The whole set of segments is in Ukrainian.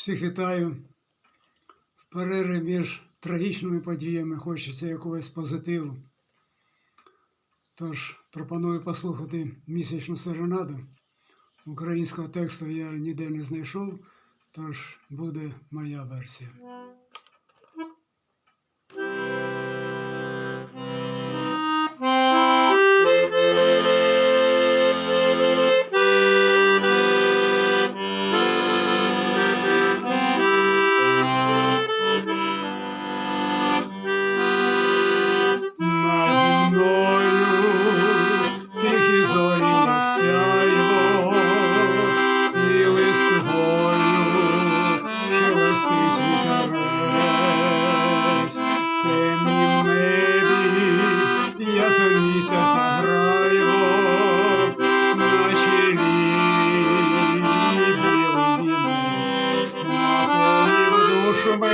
Всіх вітаю. В перерві між трагічними подіями хочеться якогось позитиву. Тож пропоную послухати місячну серенаду. Українського тексту я ніде не знайшов, тож буде моя версія.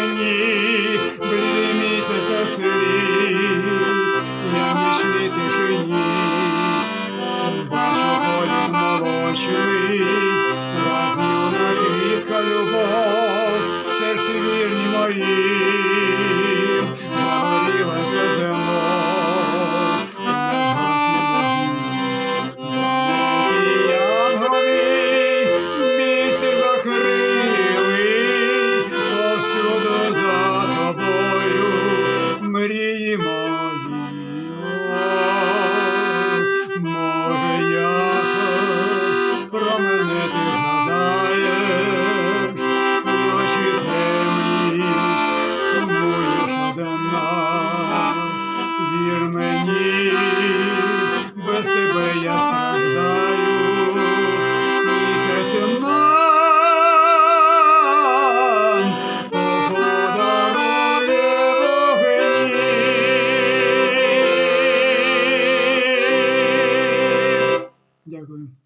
Мені, блідий місяця світ, я в нічній тишині, бачу колір молочний, раз юна квітка любов, серці вірні мої, мрії мої. Може, Doug Room.